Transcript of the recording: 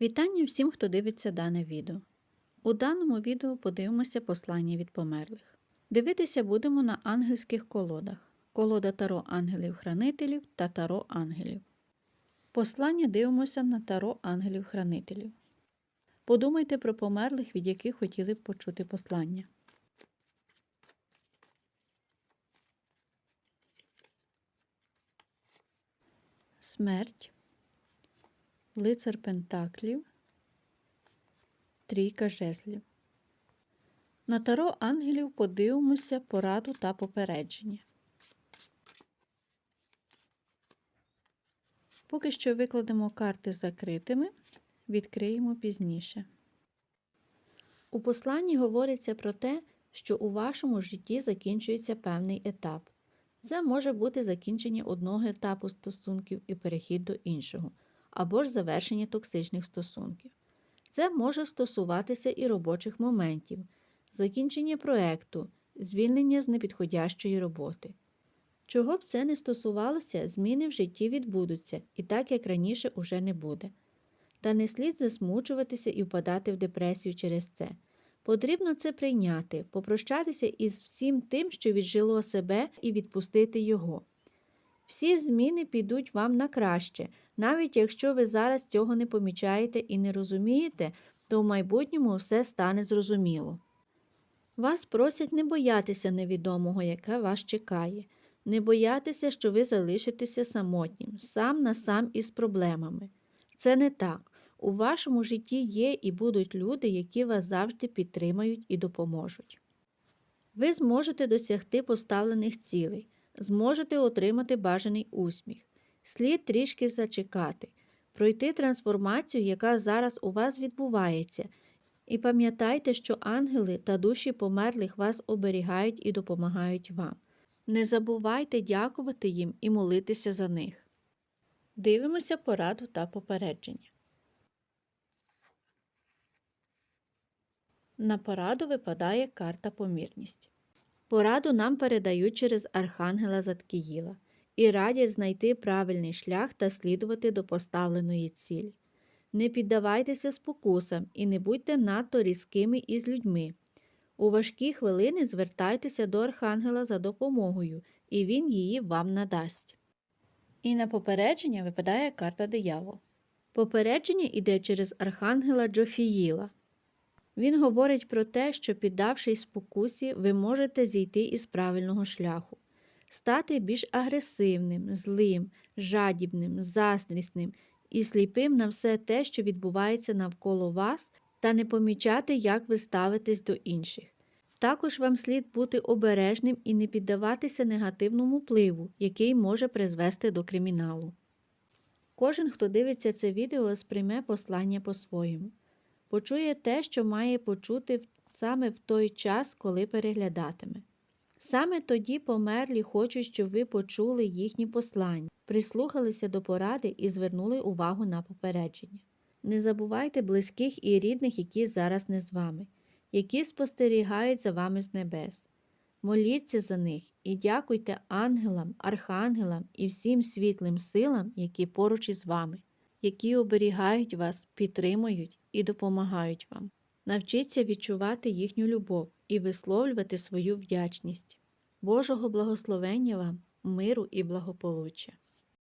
Вітання всім, хто дивиться дане відео. У даному відео подивимося послання від померлих. Дивитися будемо на ангельських колодах: колода Таро ангелів-хранителів та Таро ангелів. Послання дивимося на Таро ангелів-хранителів. Подумайте про померлих, від яких хотіли б почути послання. Смерть, лицар Пентаклів, трійка жезлів. На таро ангелів подивимося пораду та попередження. Поки що викладемо карти закритими, відкриємо пізніше. У посланні говориться про те, що у вашому житті закінчується певний етап. Це може бути закінчення одного етапу стосунків і перехід до іншого, або ж завершення токсичних стосунків. Це може стосуватися і робочих моментів, закінчення проекту, звільнення з непідходящої роботи. Чого б це не стосувалося, зміни в житті відбудуться і так як раніше уже не буде. Та не слід засмучуватися і впадати в депресію через це. Потрібно це прийняти, попрощатися із всім тим, що віджило себе, і відпустити його. Всі зміни підуть вам на краще, навіть якщо ви зараз цього не помічаєте і не розумієте, то в майбутньому все стане зрозуміло. Вас просять не боятися невідомого, яке вас чекає, не боятися, що ви залишитеся самотнім, сам на сам із проблемами. Це не так. У вашому житті є і будуть люди, які вас завжди підтримають і допоможуть. Ви зможете досягти поставлених цілей, зможете отримати бажаний усміх. Слід трішки зачекати, пройти трансформацію, яка зараз у вас відбувається, і пам'ятайте, що ангели та душі померлих вас оберігають і допомагають вам. Не забувайте дякувати їм і молитися за них. Дивимося пораду та попередження. На пораду випадає карта помірність. Пораду нам передають через Архангела Заткіїла і радять знайти правильний шлях та слідувати до поставленої цілі. Не піддавайтеся спокусам і не будьте надто різкими із людьми. У важкі хвилини звертайтеся до Архангела за допомогою, і він її вам надасть. І на попередження випадає карта диявол. Попередження йде через Архангела Джофіїла. Він говорить про те, що, піддавшись спокусі, ви можете зійти із правильного шляху, стати більш агресивним, злим, жадібним, заздрісним і сліпим на все те, що відбувається навколо вас, та не помічати, як ви ставитесь до інших. Також вам слід бути обережним і не піддаватися негативному впливу, який може призвести до криміналу. Кожен, хто дивиться це відео, сприйме послання по-своєму почує те, що має почути саме в той час, коли переглядатиме. Саме тоді померлі хочуть, щоб ви почули їхні послання, прислухалися до поради і звернули увагу на попередження. Не забувайте близьких і рідних, які зараз не з вами, які спостерігають за вами з небес. Моліться за них і дякуйте ангелам, архангелам і всім світлим силам, які поруч із вами, які оберігають вас, підтримують і допомагають вам. Навчіться відчувати їхню любов і висловлювати свою вдячність. Божого благословення вам, миру і благополуччя!